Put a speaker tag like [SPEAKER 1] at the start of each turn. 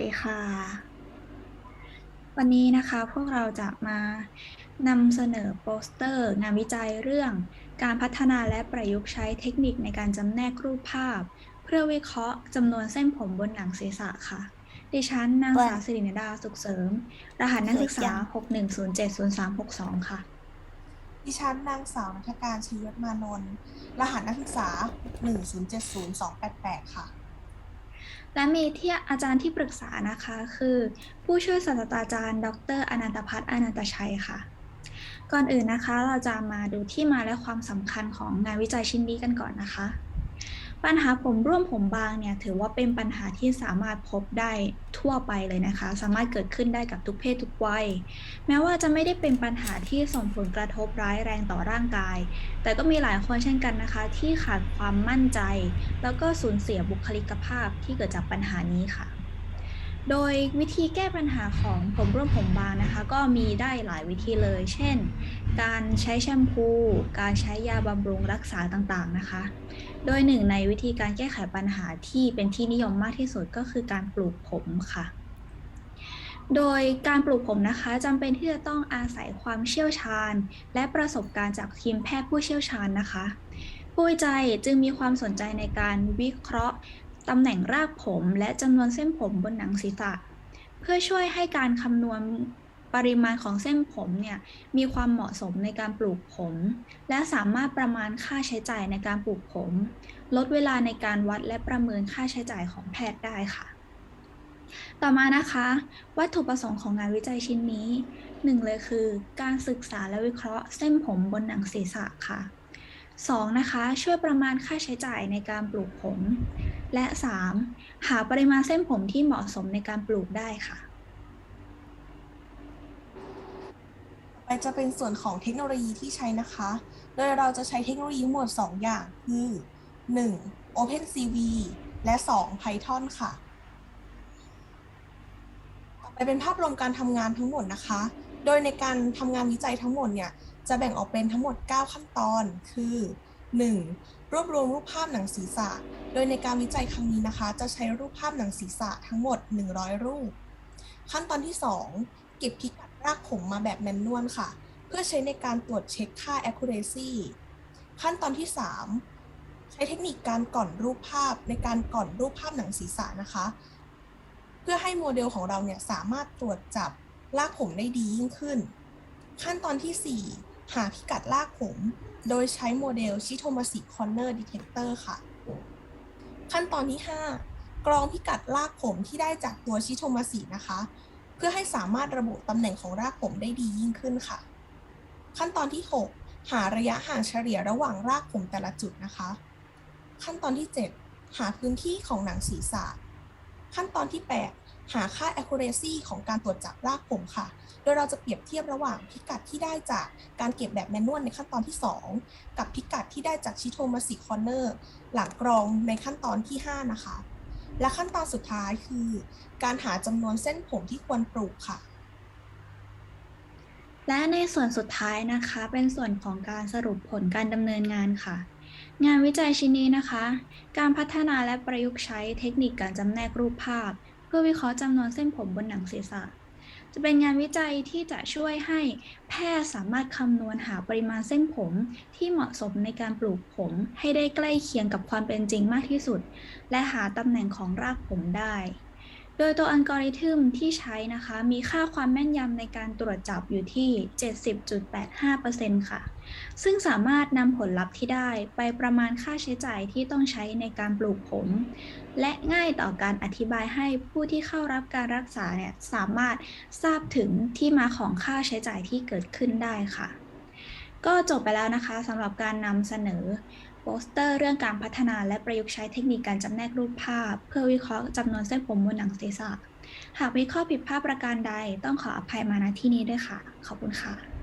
[SPEAKER 1] ดีค่ะ วันนี้นะคะพวกเราจะมานำเสนอโปสเตอร์ งานวิจัยเรื่อง การพัฒนาและประยุกต์ใช้เทคนิคในการจำแนกรูปภาพ เพื่อวิเคราะห์จำนวนเส้นผมบนหนังศีรษะค่ะ ดิฉันนางสาวสิรินดาสุขเสริม รหัสนักศึกษา 61070362 ค่ะ
[SPEAKER 2] ดิฉันนางสาวนัฐการชียศมานนท์รหัสนักศึกษา 1070288 ค่ะ
[SPEAKER 1] และมีที่อาจารย์ที่ปรึกษานะคะ คือ ผู้ช่วยศาสตราจารย์ ดรอนันตพัฒน์อนันตชัยค่ะ ก่อนอื่นนะคะ เราจะมาดูที่มาและความสำคัญของงานวิจัยชิ้นนี้กันก่อนนะคะ ปัญหาผมร่วมผมบางเนี่ยถือว่าเป็นปัญหาที่สามารถพบได้ทั่วไปเลยนะคะ สามารถเกิดขึ้นได้กับทุกเพศทุกวัย แม้ว่าจะไม่ได้เป็นปัญหาที่ส่งผลกระทบร้ายแรงต่อร่างกาย แต่ก็มีหลายคนเช่นกันนะคะ ที่ขาดความมั่นใจ แล้วก็สูญเสียบุคลิกภาพที่เกิดจากปัญหานี้ค่ะ โดยวิธีแก้ปัญหาของผมร่วมผมบางนะคะ ก็มีได้หลายวิธีเลย เช่น การใช้แชมพู การใช้ยาบำรุงรักษาต่างๆนะคะ โดยหนึ่งในวิธีการแก้ไขปัญหาที่เป็นที่นิยมมากที่สุดก็คือการปลูกผมค่ะ โดยการปลูกผมนะคะจำเป็นที่จะต้องอาศัยความเชี่ยวชาญ และประสบการณ์จากทีมแพทย์ผู้เชี่ยวชาญนะคะผู้วิจัยจึงมีความสนใจในการวิเคราะห์ ตำแหน่งรากผมและจำนวนเส้นผมบนหนังศีรษะ เพื่อช่วยให้การคำนวณปริมาณของเส้นผมเนี่ยมีความเหมาะสมในการปลูกผม และสามารถประมาณค่าใช้จ่ายในการปลูกผม ลดเวลาในการวัดและประเมินค่าใช้จ่ายของแพทย์ได้ค่ะ ต่อมานะคะ วัตถุประสงค์ของงานวิจัยชิ้นนี้หนึ่งเลยคือ การศึกษาและวิเคราะห์เส้นผมบนหนังศีรษะค่ะ 2. นะคะ ช่วยประมาณค่าใช้จ่ายในการปลูกผม และ 3. หาปริมาณเส้นผมที่เหมาะสมในการปลูกได้ค่ะ
[SPEAKER 2] ไปจะเป็นส่วนของเทคโนโลยีที่ใช้นะคะ โดยเราจะใช้เทคโนโลยีหมด2 อย่างคือ 1. OpenCV และ 2. Python ค่ะต่อไปเป็นภาพรวมการทำงานทั้งหมดนะคะ โดยในการทำงานวิจัยทั้งหมดเนี่ย จะแบ่งออกเป็นทั้งหมด 9 ขั้นตอน คือ 1. รวบรวมรูปภาพหนังศีรษะ โดยในการวิจัยครั้งนี้นะคะ จะใช้รูปภาพหนังศีรษะทั้งหมด 100 รูป ขั้นตอนที่ 2 เก็บพิกัดรากผมมาแบบแมนนวลค่ะ เพื่อใช้ในการตรวจเช็คค่า accuracy ขั้นตอนที่ 3 ใช้เทคนิคการก่อนรูปภาพในการก่อนรูปภาพหนังศีรษะนะคะ เพื่อให้โมเดลของเราเนี่ยสามารถตรวจจับรากผมได้ดียิ่งขึ้น ขั้นตอนที่ 4 หาพิกัดรากผม โดยใช้โมเดลชิโทมาสิคอนเนอร์ดีเทคเตอร์ค่ะ ขั้นตอนที่ 5 กรองพิกัดรากผมที่ได้จากตัวชิโทมาสินะคะ เพื่อให้สามารถระบุตำแหน่งของรากผมได้ดียิ่งขึ้นค่ะ ขั้นตอนที่ 6 หาระยะห่างเฉลี่ยระหว่างรากผมแต่ละจุดนะคะ ขั้นตอนที่ 7 หาพื้นที่ของหนังศีรษะ ขั้นตอนที่ 8 หาค่า accuracy ของการตรวจจับรากผมค่ะ โดยเราจะเปรียบเทียบระหว่างพิกัดที่ได้จากการเก็บแบบแมนนวลในขั้นตอนที่ 2 กับพิกัดที่ได้จากชิโทมาสิคอนเนอร์หลังกรองในขั้นตอนที่ 5 นะคะ และขั้นตอนสุดท้ายคือ การหาจำนวนเส้นผมที่ควรปลูกค่ะ
[SPEAKER 1] และในส่วนสุดท้ายนะคะ เป็นส่วนของการสรุปผลการดำเนินงานค่ะงานวิจัยชิ้นนี้นะคะ การพัฒนาและประยุกต์ใช้เทคนิคการจำแนกรูปภาพ เพื่อวิเคราะห์จำนวนเส้นผมบนหนังศีรษะ จะเป็นงานวิจัยที่จะช่วยให้แพทย์สามารถคำนวณหาปริมาณเส้นผมที่เหมาะสมในการปลูกผมให้ได้ใกล้เคียงกับความเป็นจริงมากที่สุด และหาตำแหน่งของรากผมได้ โดยตัวอัลกอริทึมที่ใช้นะคะ มีค่าความแม่นยำในการตรวจจับอยู่ที่ 70.85%ค่ะ ซึ่งสามารถนำผลลัพธ์ที่ได้ไปประมาณค่าใช้จ่ายที่ต้องใช้ในการปลูกผม และง่ายต่อการอธิบายให้ผู้ที่เข้ารับการรักษาเนี่ยสามารถทราบถึงที่มาของค่าใช้จ่ายที่เกิดขึ้นได้ค่ะ ก็จบไปแล้วนะคะสำหรับการนำเสนอ โปสเตอร์เรื่องการพัฒนาและประยุกต์ใช้เทคนิคการจำแนกรูปภาพ เพื่อวิเคราะห์จำนวนเส้นผมบนหนังศีรษะ หากมีข้อผิดพลาดประการใดต้องขออภัยมาณที่นี้ด้วยค่ะ ขอบคุณค่ะ